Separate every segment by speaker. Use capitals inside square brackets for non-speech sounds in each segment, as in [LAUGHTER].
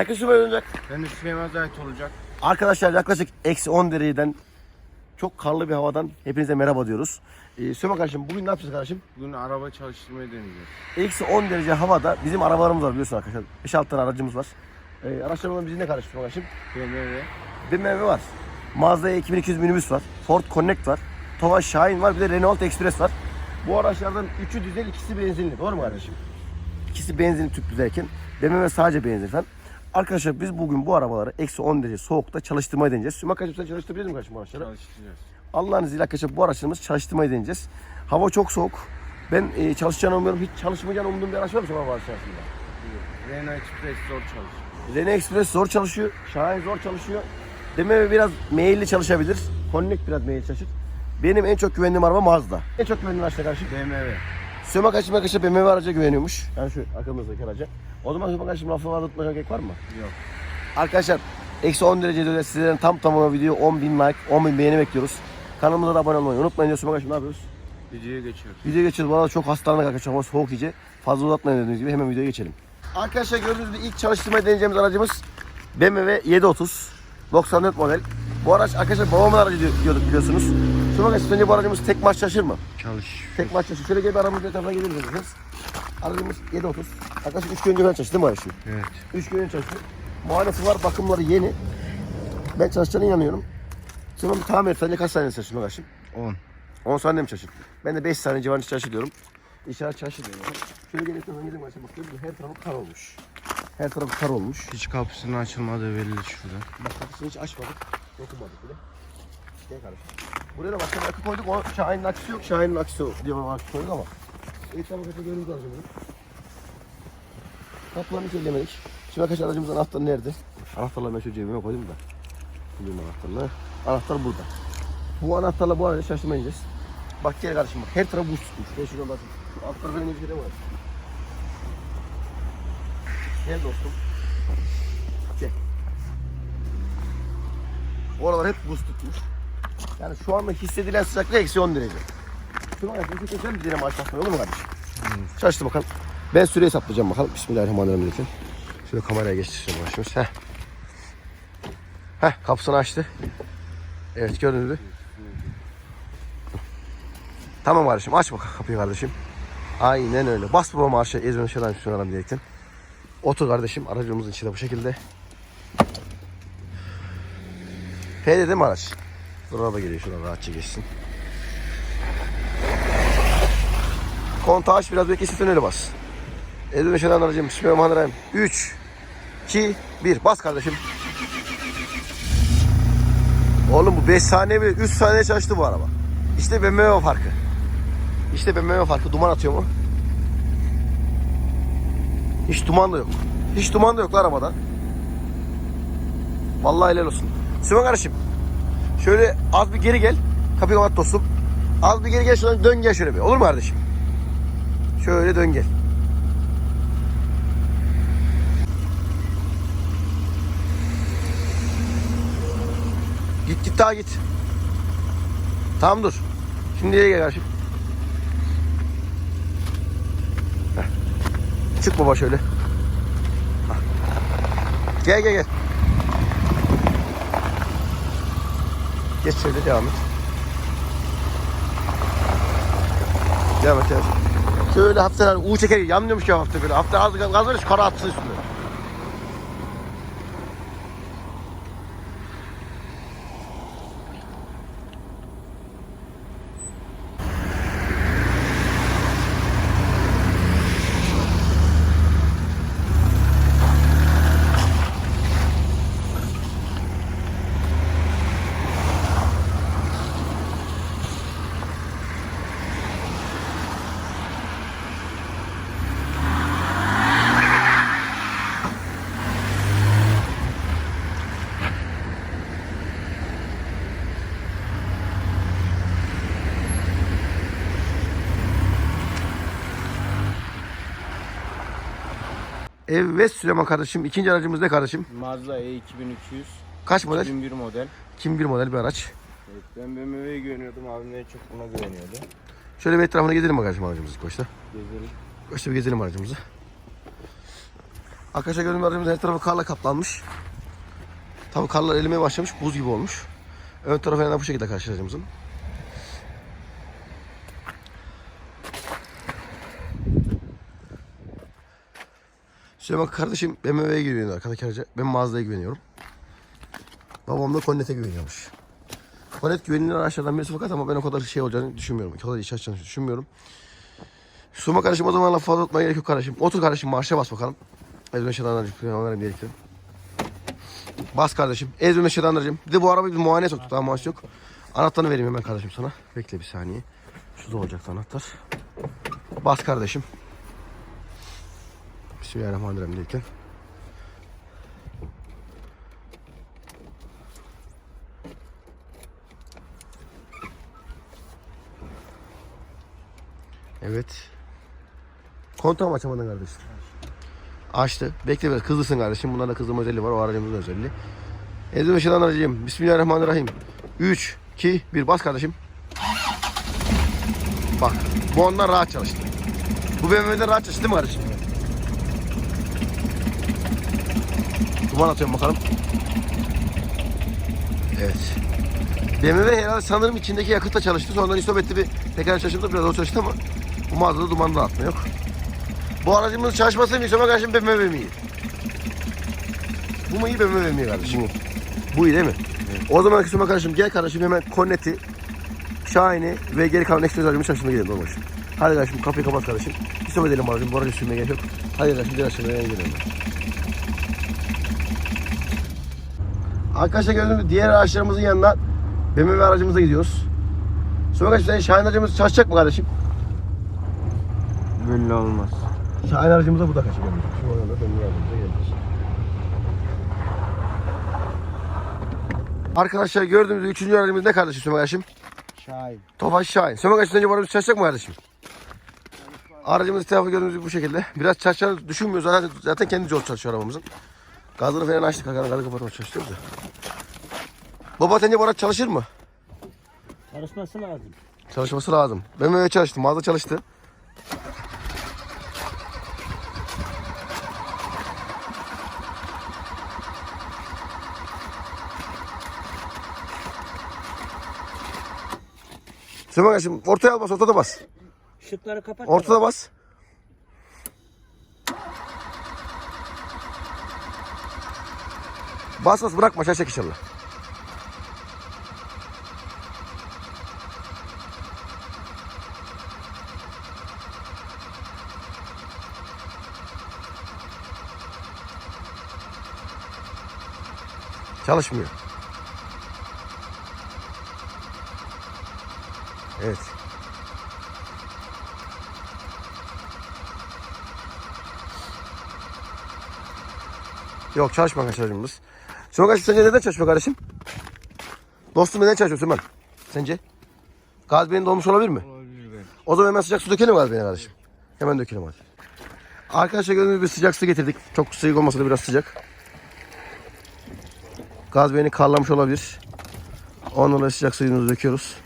Speaker 1: Herkes Sümeyye olacak.
Speaker 2: Ben de Süleyman Zahit olacak.
Speaker 1: Arkadaşlar yaklaşık eksi 10 dereceden çok karlı bir havadan hepinize merhaba diyoruz. Ee, Süleyman kardeşim bugün ne yapacağız kardeşim?
Speaker 2: Bugün araba çalıştırmayı deneyeceğiz.
Speaker 1: Eksi 10 derece havada bizim arabalarımız var biliyorsun arkadaşlar. 5-6 tane aracımız var. Ee, araçlarımızdan bizim ne kardeşim Süleyman kardeşim?
Speaker 2: BMW.
Speaker 1: BMW var. Mazda 2200 minibüs var. Ford Connect var. Tofaş Şahin var. Bir de Renault Express var. Bu araçlardan üçü dizel, ikisi benzinli. Doğru mu kardeşim? İkisi benzinli tüp düzeyken BMW sadece benzin falan. Arkadaşlar biz bugün bu arabaları eksi 10 derece soğukta çalıştırmayı deneyeceğiz. Süleyman kardeşim sen çalıştırabilir misin kardeşim araçları?
Speaker 2: Çalıştıracağız.
Speaker 1: Allah'ın izniyle arkadaşlar bu araçlarımızı çalıştırmayı deneyeceğiz. Hava çok soğuk. Ben e, çalışacağını umuyorum. Hiç çalışmayacağını umduğum bir araç var mı Süleyman bu araç arasında?
Speaker 2: Renault Express zor çalışıyor.
Speaker 1: Renault Express zor çalışıyor. Şahin zor çalışıyor. BMW biraz meyilli çalışabilir. Connect biraz meyilli çalışır. Benim en çok güvendiğim araba Mazda. En çok güvendiğim araçla karşı.
Speaker 2: BMW.
Speaker 1: Süleyman Kaçım arkadaşlar BMW araca güveniyormuş. Yani şu arkamızdaki araca. O zaman Süleyman Kaçım lafı anlatmaya gerek var mı?
Speaker 2: Yok.
Speaker 1: Arkadaşlar eksi 10 derecede de sizlerin tam tamına video 10 bin like, 10 bin beğeni bekliyoruz. Kanalımıza da abone olmayı unutmayın. diyor. Süleyman Kaçım ne yapıyoruz?
Speaker 2: Videoya geçiyoruz.
Speaker 1: Video geçiyoruz. Arada çok hastalandık arkadaşlar. Hava soğuk iyice. Fazla uzatmayın dediğiniz gibi hemen videoya geçelim. Arkadaşlar gördüğünüz gibi ilk çalıştırmayı deneyeceğimiz aracımız BMW 730 94 model. Bu araç arkadaşlar babamın aracı diyor- diyorduk biliyorsunuz. Şu bakın önce bu aracımız tek maç çalışır mı?
Speaker 2: Çalış.
Speaker 1: Tek maç çalışır. Şöyle gelip aramızın etrafına gelir misiniz? Aracımız 730. Arkadaşlar 3 gün önce ben çalıştım değil mi aracı?
Speaker 2: Evet.
Speaker 1: 3 gün önce çalıştım. Muayenesi var, bakımları yeni. Ben çalışacağına inanıyorum. Bir tamir. Sence kaç saniye çalıştın arkadaşım?
Speaker 2: 10.
Speaker 1: 10 saniye mi çalışır? Ben de 5 saniye civarında. İnşallah çalışır diyorum. Şöyle gelip de gidelim arkadaşlar. Bak gördün mü? Her tarafı kar olmuş. Her tarafı kar olmuş.
Speaker 2: Hiç kapısının açılmadığı belli şurada.
Speaker 1: Bak kapısını hiç açmadık. Dokunmadık bile. Gel kardeşim. Buraya da başka bir akü koyduk. O Şahin'in aküsü yok. Şahin'in aküsü yok diye bir akü koyduk ama. Etrafı kötü görüntü lazım. bunu. Kapılarını hiç ellemedik. Şimdi arkadaşlar aracımızın anahtarı nerede? Anahtarları ben şu cebime koydum da. Bulayım anahtarını. Anahtar burada. Bu anahtarla bu aracı şaşırmayacağız. Bak gel kardeşim bak. Her taraf buz tutmuş. Gel şuradan bakın. Şu alt tarafı bir şey var. Gel dostum. Gel. Oralar hep buz tutmuş. Yani şu anda hissedilen sıcaklık eksi 10 derece. Şunu ayakını çekeceğim bir deneme açmasın olur mu kardeşim? Çalıştı bakalım. Ben süre hesaplayacağım bakalım. Bismillahirrahmanirrahim. Şöyle kameraya geçtireceğim başımız. Heh. Heh kapısını açtı. Evet gördünüz mü? Tamam kardeşim aç bak kapıyı kardeşim. Aynen öyle. Bas babama aşağı ezben şuradan şuradan diyerekten. Otur kardeşim aracımızın içinde bu şekilde. P değil mi araç? Dur araba geliyor şuradan rahatça geçsin. Kontağı aç biraz bekle istiyorsan öyle bas. Ezben şuradan aracım. Bismillahirrahmanirrahim. 3 2 1 bas kardeşim. Oğlum bu 5 saniye mi? 3 saniye çalıştı bu araba. İşte BMW farkı. İşte BMW farkı. Duman atıyor mu? Hiç duman da yok. Hiç duman da yok lan arabada. Vallahi helal olsun. Süleyman kardeşim. Şöyle az bir geri gel. Kapıyı kapat dostum. Az bir geri gel şuradan dön gel şöyle bir. Olur mu kardeşim? Şöyle dön gel. Git git daha git. Tamam dur. Şimdi gel kardeşim. Heh. Çık baba şöyle. Hah. Gel gel gel. Geç şöyle devam et. Devam et devam et. Şöyle hafiften U çeker yanmıyormuş ya hafiften böyle. Hafiften az gaz ver şu kara atsın üstüne. Evet Süleyman kardeşim. ikinci aracımız ne kardeşim?
Speaker 2: Mazda E2200.
Speaker 1: Kaç model?
Speaker 2: 2001 model.
Speaker 1: Kim bir model bir araç.
Speaker 2: Evet, ben BMW'ye güveniyordum. Abim en çok buna güveniyordu.
Speaker 1: Şöyle bir etrafına gezelim bakalım aracımızı koşta.
Speaker 2: Gezelim.
Speaker 1: Koşta bir gezelim aracımızı. Arkadaşlar gördüğünüz aracımız her tarafı karla kaplanmış. Tabi karlar erimeye başlamış. Buz gibi olmuş. Ön tarafı bu şekilde karşı aracımızın. Süleyman kardeşim BMW'ye güveniyor arkadaki araca. Ben Mazda'ya güveniyorum. Babam da Connet'e güveniyormuş. Connet güvenilir araçlardan birisi fakat ama ben o kadar şey olacağını düşünmüyorum. O kadar iş açacağını düşünmüyorum. Suma kardeşim o zaman laf fazla tutmaya gerek yok kardeşim. Otur kardeşim marşa bas bakalım. Ezme. Onlara bir gerekiyor. Bas kardeşim. Ezme şedanlarcım. Bir de bu arabayı bir muayene soktuk. Daha muayenesi yok. Anahtarını vereyim hemen kardeşim sana. Bekle bir saniye. Şurada olacak anahtar. Bas kardeşim. Bismillahirrahmanirrahim derken. Evet. Kontağı mı açamadın kardeşim? Açtı. Bekle biraz kızlısın kardeşim. Bunların da kızım özelliği var. O aracımızın özelliği. Ezim Eşe'den aracıyım. Bismillahirrahmanirrahim. 3, 2, 1 bas kardeşim. Bak. Bu ondan rahat çalıştı. Bu BMW'den rahat çalıştı değil mi kardeşim? Duman atıyorum bakalım. Evet. BMW herhalde sanırım içindeki yakıtla çalıştı. Sonradan istop etti bir tekrar çalıştı. Biraz o çalıştı ama bu mağazada duman dağıtma yok. Bu aracımızın çalışması mı istoma karşı BMW mi iyi? Bu mu iyi BMW mi iyi kardeşim? Bu. Bu iyi değil mi? O zaman istoma kardeşim gel kardeşim hemen Connect'i, Shine'i ve geri kalan Express aracımı çalıştırmaya gidelim normal. Hadi kardeşim kapıyı kapat kardeşim. İstop edelim aracım. Bu aracı sürmeye gerek yok. Hadi kardeşim gel aşağıya gidelim. Arkadaşlar gördüğünüz diğer araçlarımızın yanına BMW aracımıza gidiyoruz. Sonra kardeşim senin Şahin aracımız çalışacak mı kardeşim?
Speaker 2: Belli olmaz.
Speaker 1: Şahin aracımıza burada kaçacak. Şu anda BMW aracımıza geldik. Arkadaşlar gördüğünüz gibi üçüncü aracımız ne kardeşim Sömer kardeşim?
Speaker 2: Şahin.
Speaker 1: Tofaş Şahin. Sömer kardeşim sence bu aracımız çalışacak mı kardeşim? Aracımız tarafı gördüğünüz gibi bu şekilde. Biraz çalışacağını düşünmüyoruz. Zaten, zaten kendi yol çalışıyor arabamızın. Gazını falan açtık. Gazını gazı kapatma çalıştırıyoruz da. Baba sence bu araç çalışır mı?
Speaker 3: Çalışması lazım.
Speaker 1: Çalışması lazım. BMW çalıştı, mağaza çalıştı. Süleyman kardeşim ortaya bas, ortada bas.
Speaker 3: Işıkları kapat.
Speaker 1: Ortada bas. Bas bas bırakma şaşacak inşallah. Çalışmıyor. Evet. Yok çalışma arkadaşlarımız. Süleyman kardeşim sence neden çalışmıyor kardeşim? Dostum neden çalışıyor Süleyman? Sence? Gaz beyni dolmuş olabilir mi?
Speaker 2: Olabilir belki.
Speaker 1: O zaman hemen sıcak su dökelim gaz beyni kardeşim. Hemen dökelim hadi. Arkadaşlar gördüğünüz gibi sıcak su getirdik. Çok sıcak olmasa da biraz sıcak. Gaz beyni karlamış olabilir. Dolayı sıcak suyumuzu döküyoruz.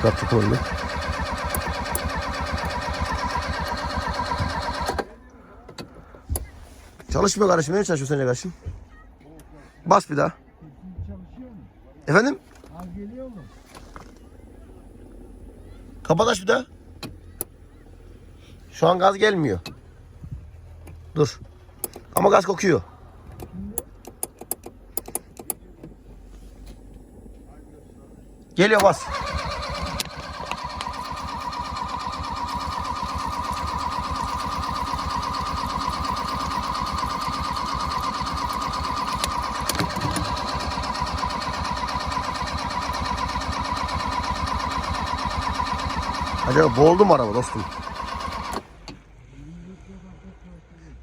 Speaker 1: Şunu çıkarttık önüne. Çalışmıyor kardeşim. Ne çalışıyor sence kardeşim? Bas bir daha. Efendim?
Speaker 3: Az geliyor mu?
Speaker 1: Kapat aç bir daha. Şu an gaz gelmiyor. Dur. Ama gaz kokuyor. Geliyor bas. Acaba boğuldu mu araba dostum?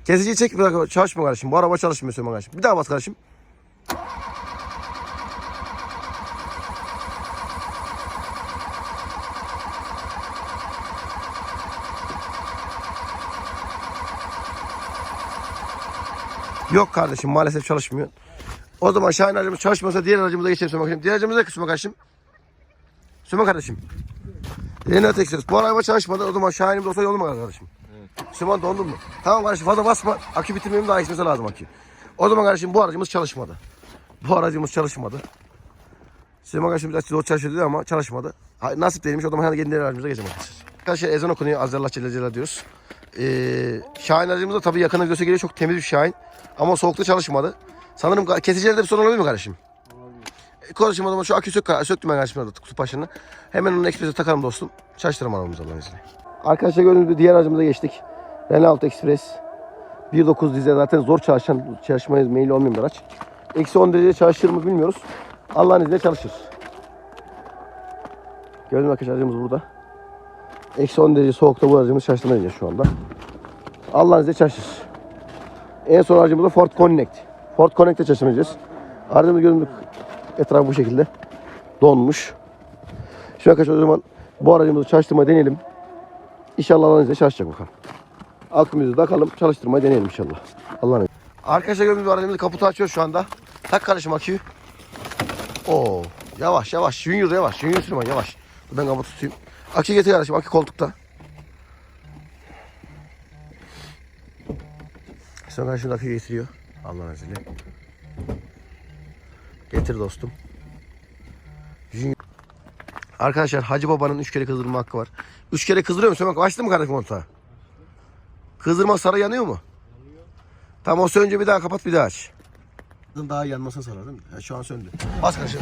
Speaker 1: Kesiciyi çek dakika çalışma kardeşim. Bu araba çalışmıyor Süleyman kardeşim. Bir daha bas kardeşim. Yok kardeşim maalesef çalışmıyor. O zaman Şahin aracımız çalışmasa diğer aracımıza geçelim Süleyman kardeşim. Diğer aracımıza kısma kardeşim. Süleyman kardeşim. Renault Express. Bu araba çalışmadı. O zaman Şahin'imiz olsa yolu mu kardeşim? Süleyman dondun mu? Tamam kardeşim fazla basma. Akü bitirmeyeyim daha içmesi lazım akü. O zaman kardeşim bu aracımız çalışmadı. Bu aracımız çalışmadı. Süleyman kardeşim biraz zor çalışıyor dedi ama çalışmadı. Ha, Nasip değilmiş o zaman hadi kendi aracımıza geçelim arkadaşlar. Arkadaşlar ezan okunuyor. Azerlah Celle Celle diyoruz. Ee, Şahin aracımız da tabii yakına videosu geliyor. Çok temiz bir Şahin. Ama soğukta çalışmadı. Sanırım kesicilerde bir sorun olabilir mi kardeşim? Kardeşim o zaman şu akü sök, söktüm ben kardeşim kutu başını. Hemen onu eksprese takalım dostum. Çalıştıralım arabamızı Allah'ın izniyle. Arkadaşlar gördüğünüz gibi diğer aracımıza geçtik. Renault Express. 1.9 dizel zaten zor çalışan, çalışmaya meyilli olmayan bir araç. Eksi 10 derece çalışır mı bilmiyoruz. Allah'ın izniyle çalışır. Gördüğünüz arkadaşlar aracımız burada. Eksi 10 derece soğukta bu aracımız çalıştırmayacağız şu anda. Allah'ın izniyle çalışır. En son aracımız da Ford Connect. Ford Connect'te çalıştırmayacağız. Aracımız gördüğünüz etrafı bu şekilde donmuş. Şu arkadaşlar o zaman bu aracımızı çalıştırmayı deneyelim. İnşallah Allah'ın izniyle çalışacak bakalım. Akümüzü takalım çalıştırmayı deneyelim inşallah. Allah'ın. Arkadaşlar gördüğünüz aracımızı kaputu açıyoruz şu anda. Tak kardeşim aküyü. Oo, yavaş yavaş. Junior yavaş. Junior Süleyman yavaş. Ben kaputu tutayım. Akü getir kardeşim. Akü koltukta. Sonra kardeşim akü getiriyor. Allah'ın izniyle. Getir dostum. Arkadaşlar Hacı Baba'nın 3 kere kızdırma hakkı var. 3 kere kızdırıyor musun? Bak açtın mı kardeşim kontağı? Kızdırma sarı yanıyor mu? Tamam o sönünce bir daha kapat bir daha aç. Daha yanmasını sağlar değil mi? Ha, şu an söndü. Bas kardeşim.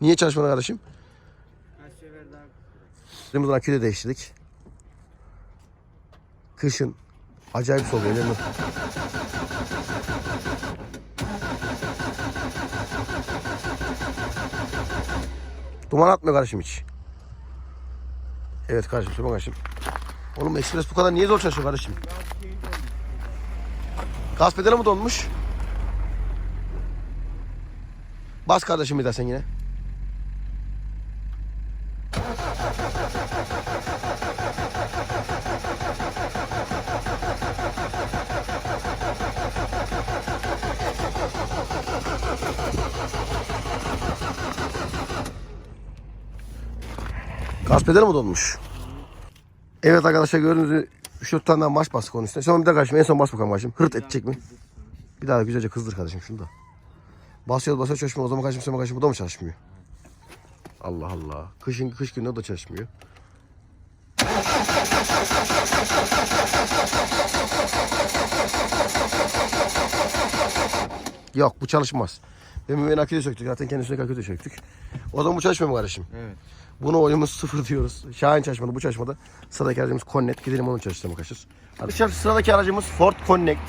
Speaker 1: Niye çalışmadı kardeşim? Kırmızı aküyü de değiştirdik. Kışın acayip soğuk öyle mi? Duman atmıyor kardeşim hiç. Evet kardeşim söyle kardeşim. Oğlum ekspres bu kadar niye zor çalışıyor kardeşim? Gaz pedali mi donmuş? Bas kardeşim bir daha sen yine. Gaz mi donmuş? Evet arkadaşlar gördüğünüz gibi 3-4 tane bastık onun üstüne. Sonra bir daha kardeşim en son bas bakalım kardeşim. Hırt edecek mi? Bir daha güzelce kızdır kardeşim şunu da. Basıyoruz basıyoruz çalışmıyor. O zaman kardeşim sonra kardeşim bu da mı çalışmıyor? Allah Allah. Kışın kış günü da çalışmıyor. Yok bu çalışmaz. Demin aküyü söktük. Zaten kendisine aküyü de söktük. O zaman bu çalışmıyor mu kardeşim?
Speaker 2: Evet.
Speaker 1: Buna oyumuz sıfır diyoruz. Şahin çalışmadı, bu çalışmadı. Sıradaki aracımız Connect. Gidelim onu çalıştırmak arkadaşlar. Arkadaşlar sıradaki aracımız Ford Connect.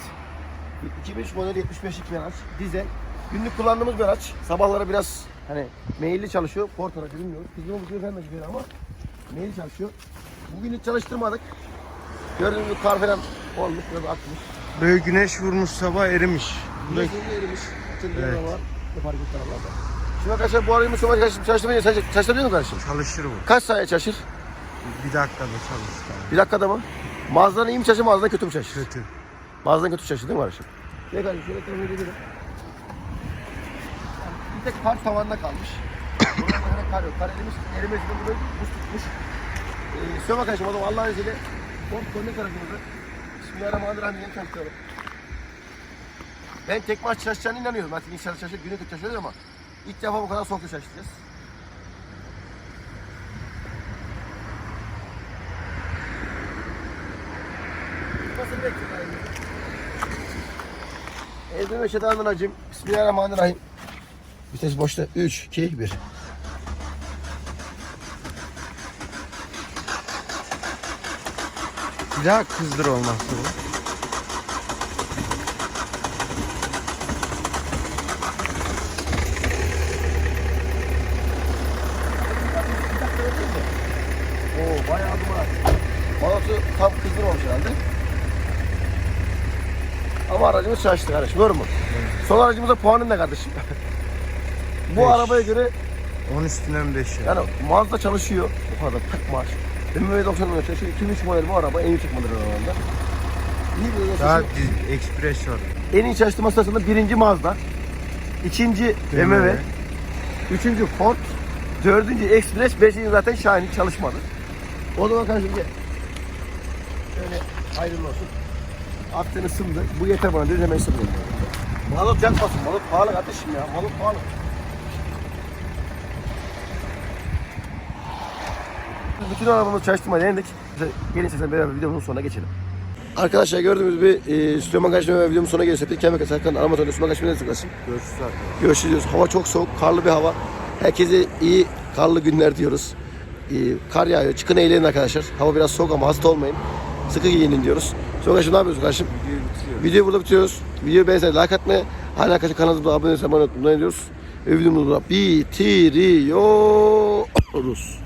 Speaker 1: 2003 model 75'lik bir araç. Dizel. Günlük kullandığımız bir araç. Sabahları biraz hani meyilli çalışıyor. Ford aracı bilmiyoruz. Bizim bu sefer mecburi ama meyilli çalışıyor. Bugün hiç çalıştırmadık. Gördüğünüz gibi kar falan olmuş, biraz atmış.
Speaker 2: Böyle güneş vurmuş sabah erimiş.
Speaker 1: Güneş erimiş. Açıldığı evet. var. Fark ettiler Allah'tan. Şimdi arkadaşlar bu aracımız sonra çalıştırmayı çalıştırabiliyor mu kardeşim?
Speaker 2: Çalışır bu.
Speaker 1: Kaç saniye çalışır?
Speaker 2: Bir dakikada çalışır.
Speaker 1: Bir dakikada mı? Mağazadan iyi mi çalışır, mağazadan kötü mü çalışır?
Speaker 2: Kötü.
Speaker 1: Mağazadan kötü çalışır değil mi kardeşim? Ne kardeşim şöyle edelim. Bir tek kar tavanda kalmış. Buralarda kar yok. Kar erimiş, erimesinden dolayı buz tutmuş. Ee, söyle kardeşim zaman Allah'ın izniyle Ford Connect aracımızı Bismillahirrahmanirrahim yeni çalıştıralım. Ben tek maç çalışacağına inanıyorum. Zaten inşallah çalışır, günü kötü çalışıyoruz ama ilk defa bu kadar soğukta çalışacağız. Nasıl bekliyor? Evde ve şeytanın acım. Bismillahirrahmanirrahim. Vites boşta. 3, 2, 1.
Speaker 2: Bir daha kızdır olmazsa bu.
Speaker 1: Oo bayağı duman. Manotu tam kızdırmamış herhalde. Ama aracımız çalıştı kardeşim. Doğru mu? Son aracımıza puanın ne kardeşim? [LAUGHS] Bu
Speaker 2: Beş.
Speaker 1: arabaya göre
Speaker 2: 10 üstünden 5 ya.
Speaker 1: yani Mazda çalışıyor. Bu kadar tak maaş. BMW 90 model çalışıyor. 2003 model bu araba en yüksek model aralarında. İyi bir
Speaker 2: Daha düz, Express var.
Speaker 1: En iyi çalıştırma sırasında birinci Mazda, ikinci BMW, üçüncü Ford, dördüncü Express, beşinci zaten Şahin çalışmadı. O zaman kardeşim gel. Şöyle hayırlı olsun. Aktın ısındı. Bu yeter bana. Dün hemen ısındı. Malot yakmasın. Malot pahalı kardeşim ya. Malot pahalı. Bütün arabamızı çalıştırmayı denedik. Gelin sesle beraber videomuzun sonuna geçelim. Arkadaşlar gördüğünüz gibi e, Süleyman Kaçma ve videomun sonuna geliyoruz. Kemal Serkan Armatör'de Süleyman Kaçma'ya tıklasın.
Speaker 2: Görüşürüz arkadaşlar.
Speaker 1: Görüşürüz. Hava çok soğuk, karlı bir hava. Herkese iyi karlı günler diyoruz. Ee, kar yağıyor. Çıkın eğlenin arkadaşlar. Hava biraz soğuk ama hasta olmayın. Sıkı giyinin diyoruz. Sonra kardeşim ne yapıyorsun kardeşim?
Speaker 2: Videoyu bitiriyoruz.
Speaker 1: Videoyu burada bitiriyoruz. Videoyu beğenseniz like atmayı, hala arkadaşlar kanalımıza abone olmayı unutmayın diyoruz. Ve videomuzu burada bitiriyoruz.